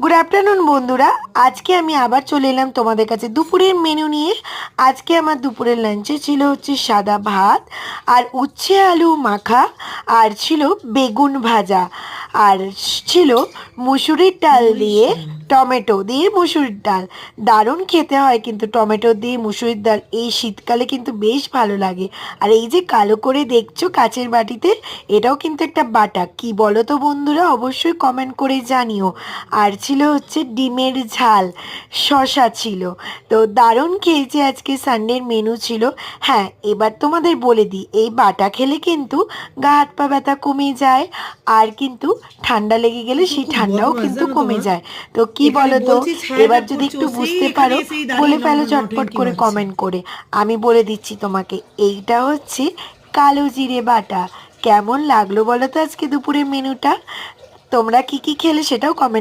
Good afternoon বন্ধুরা। আজকে আমি আবার চলে এলাম তোমাদের কাছে দুপুরের মেনু নিয়ে। আজকে আমার দুপুরের লাঞ্চে ছিল হচ্ছে সাদা ভাত আর উচ্ছে আলু মাখা আর ছিল বেগুন ভাজা। আর ছিল মুসুরির ডাল দিয়ে টমেটো দিয়ে মুসুরির ডাল। দারুণ খেতে হয় কিন্তু টমেটো দিয়ে মুসুরির ডাল এই শীতকালে কিন্তু বেশ ভালো লাগে। আর এই যে কালো করে দেখছ কাচের বাটিতে এটাও কিন্তু একটা বাটা। কি বলো তো বন্ধুরা? অবশ্যই কমেন্ট করে জানিও। আর ছিল হচ্ছে ডিমের ঝাল শশা ছিল। তো দারুণ খেয়েছে আজকে সানডের মেনু ছিল। হ্যাঁ এবার তোমাদের বলে দিই এই বাটা খেলে কিন্তু গা হাত পা ব্যথা কমে যায়। আর কিন্তু ঠান্ডা লেগে গেলে সেই ঠান্ডাও কিন্তু কমে যায়। তো কি বলো তো? এবার যদি একটু বুঝতে পারো বলে ফেলো চটপট করে কমেন্ট করে। আমি বলে দিচ্ছি তোমাকে এইটা হচ্ছে কালো জিরে বাটা। কেমন লাগল বলো তো আজকে দুপুরের মেনুটা তোমরা কি কি খেলে সেটাও কমেন্ট